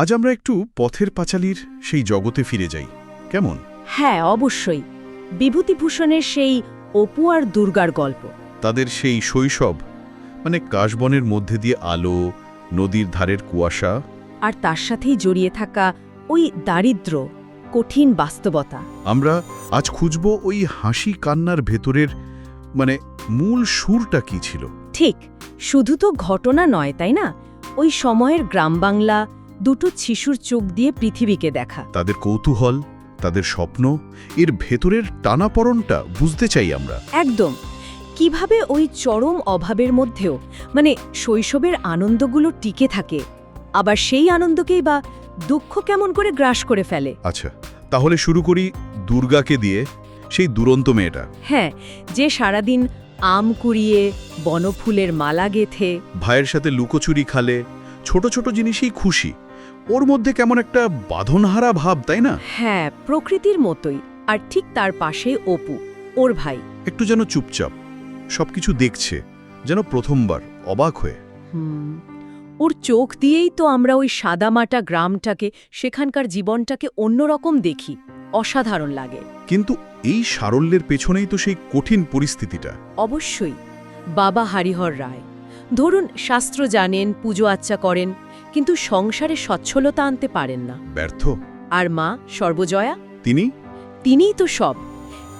আজ আমরা একটু পথের পাঁচালীর সেই জগতে ফিরে যাই। কেমন? হ্যাঁ অবশ্যই। বিভূতিভূষণের সেই অপু আর দুর্গার গল্প। তাদের সেই শৈশব মানে কাশবনের মধ্যে দিয়ে আলো নদীর ধারের কুয়াশা। আর তার সাথেই জড়িয়ে থাকা ওই দারিদ্র্য কঠিন বাস্তবতা। আমরা আজ খুঁজব ওই হাসি কান্নার ভেতরের মানে মূল সুরটা কি ছিল? ঠিক শুধু তো ঘটনা নয় তাই না? ওই সময়ের গ্রামবাংলা দুটো শিশুর চোখ দিয়ে পৃথিবীকে দেখা। তাদের কৌতূহল তাদের স্বপ্ন এর ভেতরের টানাপড়নটা বুঝতে চাই আমরা। একদম। কীভাবে ওই চরম অভাবের মধ্যেও মানে শৈশবের আনন্দগুলো টিকে থাকে আবার সেই আনন্দকেই বা দুঃখ কেমন করে গ্রাস করে ফেলে? আচ্ছা তাহলে শুরু করি দুর্গাকে দিয়ে সেই দুরন্ত মেয়েটা। হ্যাঁ যে সারাদিন আম কুড়িয়ে বনফুলের মালা গেথে। ভাইয়ের সাথে লুকোচুরি খালে ছোট ছোট জিনিসেই খুশি। ওর মধ্যে কেমন একটা বাঁধনহারা ভাব তাই না? হ্যাঁ প্রকৃতির মতোই আর ঠিক তার পাশে অপু ওর ভাই। একটু যেন চুপচাপ সবকিছু দেখছে যেন প্রথমবার অবাক হয়ে। হুম ওর চোখ দিয়েই তো আমরা ওই সাদামাটা গ্রামটাকে সেখানকার জীবনটাকে অন্যরকম দেখি অসাধারণ লাগে। কিন্তু এই সারল্যের পেছনেই তো সেই কঠিন পরিস্থিতিটা। অবশ্যই বাবা হরিহর রায়। ধরুন শাস্ত্র জানেন পুজো আচ্চা করেন কিন্তু সংসারে সচ্ছলতা আনতে পারেন না। ব্যর্থ? আর মা সর্বজয়া? তিনি? তিনিই তো সব।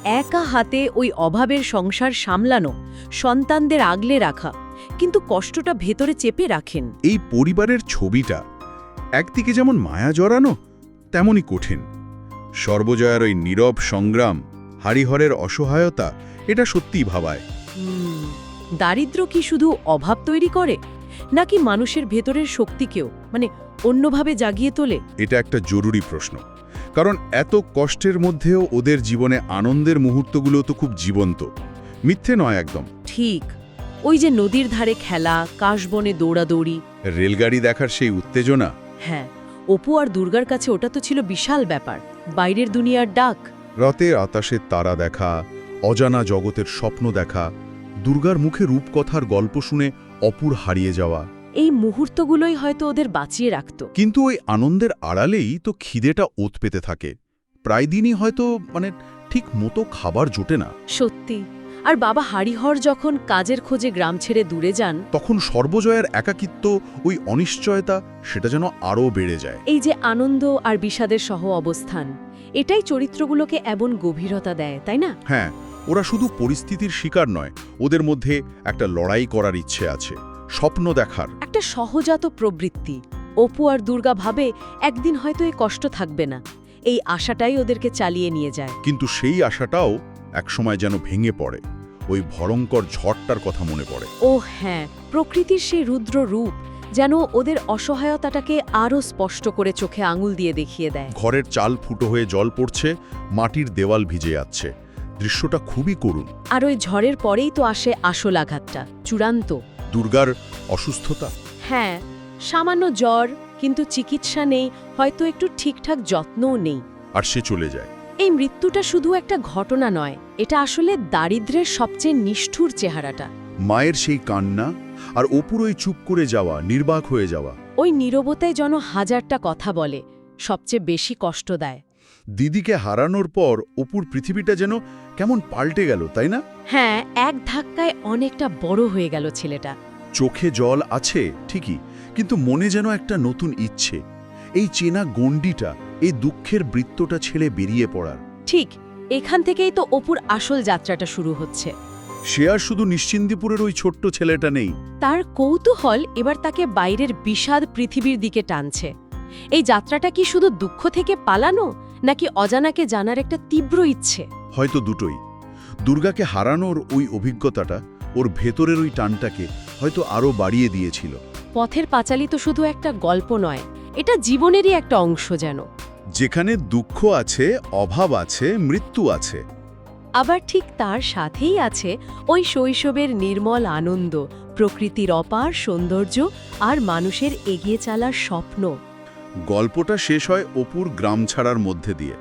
একা হাতে ওই অভাবের সংসার সামলানো সন্তানদের আগলে রাখা কিন্তু কষ্টটা ভেতরে চেপে রাখেন। এই পরিবারের ছবিটা একদিকে যেমন মায়া জড়ানো তেমনই কঠিন। সর্বজয়ার ওই নীরব সংগ্রাম হারিহরের অসহায়তা এটা সত্যিই ভাবায়। হুম, দারিদ্র্য কি শুধু অভাব তৈরি করে নাকি মানুষের ভেতরের শক্তিকেও মানে অন্যভাবে জাগিয়ে তোলে? এটা একটা জরুরি প্রশ্ন। কারণ এত কষ্টের মধ্যেও ওদের জীবনে আনন্দের মুহূর্তগুলো তো খুব জীবন্ত। মিথ্যে নয় একদম। ঠিক। ওই যে নদীর ধারে খেলা কাশবনে দৌড়াদৌড়ি। রেলগাড়ি দেখার সেই উত্তেজনা। হ্যাঁ অপু আর দুর্গার কাছে ওটা তো ছিল বিশাল ব্যাপার। বাইরের দুনিয়ার ডাক। রাতে আতাশে তারা দেখা অজানা জগতের স্বপ্ন দেখা দুর্গার মুখে রূপকথার গল্প শুনে অপুর হারিয়ে যাওয়া। এই মুহূর্তগুলোই হয়তো ওদের বাঁচিয়ে রাখত। কিন্তু ওই আনন্দের আড়ালেই তো খিদেটা ওত পেতে থাকে। প্রায় দিনই হয়তো মানে ঠিক মতো খাবার জোটে না। সত্যি। আর বাবা হারিহর যখন কাজের খোঁজে গ্রাম ছেড়ে দূরে যান তখন সর্বজয়ের একাকিত্ব ওই অনিশ্চয়তা সেটা যেন আরও বেড়ে যায়। এই যে আনন্দ আর বিষাদের সহ অবস্থান এটাই চরিত্রগুলোকে এমন গভীরতা দেয় তাই না? হ্যাঁ ওরা শুধু পরিস্থিতির শিকার নয় ওদের মধ্যে একটা লড়াই করার ইচ্ছে আছে স্বপ্ন দেখার। একটা সহজাত প্রবৃত্তি। অপু আর দুর্গা ভাবে একদিন হয়তো এই কষ্ট থাকবে না। এই আশাটাই ওদেরকে চালিয়ে নিয়ে যায়। কিন্তু সেই আশাটাও একসময় যেন ভেঙে পড়ে ওই ভয়ঙ্কর ঝড়টার কথা মনে পড়ে। ও হ্যাঁ প্রকৃতির সেই রুদ্র রূপ যেন ওদের অসহায়তাটাকে আরও স্পষ্ট করে চোখে আঙুল দিয়ে দেখিয়ে দেয়। ঘরের চাল ফুটো হয়ে জল পড়ছে মাটির দেওয়াল ভিজে যাচ্ছে। দৃশ্যটা খুবই করুণ। আর ওই ঝড়ের পরেই তো আসে আসল আঘাতটা চূড়ান্ত। দুর্গার অসুস্থতা? হ্যাঁ সামান্য জ্বর কিন্তু চিকিৎসা নেই হয়তো একটু ঠিকঠাক যত্নও নেই। আর সে চলে যায়। এই মৃত্যুটা শুধু একটা ঘটনা নয় এটা আসলে দারিদ্র্যের সবচেয়ে নিষ্ঠুর চেহারাটা। মায়ের সেই কান্না আর অপুর ওই চুপ করে যাওয়া নির্বাক হয়ে যাওয়া। ওই নীরবতায় যেন হাজারটা কথা বলে সবচেয়ে বেশি কষ্ট দেয়। দিদিকে হারানোর পর অপুর পৃথিবীটা যেন কেমন পাল্টে গেল তাই না? হ্যাঁ এক ধাক্কায় অনেকটা বড় হয়ে গেল ছেলেটা। চোখে জল আছে ঠিকই কিন্তু মনে যেন একটা নতুন ইচ্ছে। এই চেনা গণ্ডিটা এই দুঃখের বৃত্তটা ছেড়ে বেরিয়ে পড়ার। ঠিক এখান থেকেই তো অপুর আসল যাত্রাটা শুরু হচ্ছে। সে আর শুধু নিশ্চিন্দিপুরের ওই ছোট্ট ছেলেটা নেই। তার কৌতূহল এবার তাকে বাইরের বিষাদ পৃথিবীর দিকে টানছে। এই যাত্রাটা কি শুধু দুঃখ থেকে পালানো? নাকি অজানাকে জানার একটা তীব্র ইচ্ছে? হয়তো দুটোই। দুর্গাকে হারানোর ওই অভিজ্ঞতাটা ওর ভেতরের ওই টানটাকে হয়তো আরও বাড়িয়ে দিয়েছিল। পথের পাঁচালী তো শুধু একটা গল্প নয় এটা জীবনেরই একটা অংশ যেন। যেখানে দুঃখ আছে অভাব আছে মৃত্যু আছে। আবার ঠিক তার সাথেই আছে ওই শৈশবের নির্মল আনন্দ প্রকৃতির অপার সৌন্দর্য আর মানুষের এগিয়ে চলার স্বপ্ন। গল্পটা শেষ হয় অপুর গ্রাম ছাড়ার মধ্যে দিয়ে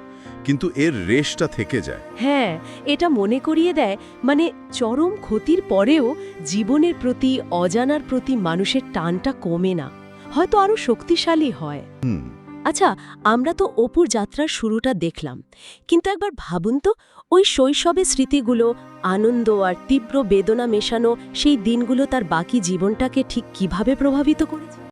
কিন্তু এর রেশটা থেকে যায়। হ্যাঁ এটা মনে করিয়ে দেয় মানে চরম ক্ষতির পরেও জীবনের প্রতি অজানার প্রতি মানুষের টানটা কমে না হয়তো আরও শক্তিশালী হয়। হুম। আচ্ছা আমরা তো অপুর যাত্রার শুরুটা দেখলাম কিন্তু একবার ভাবুন তো ওই শৈশবের স্মৃতিগুলো আনন্দ আর তীব্র বেদনা মেশানো সেই দিনগুলো তার বাকি জীবনটাকে ঠিক কীভাবে প্রভাবিত করেছে?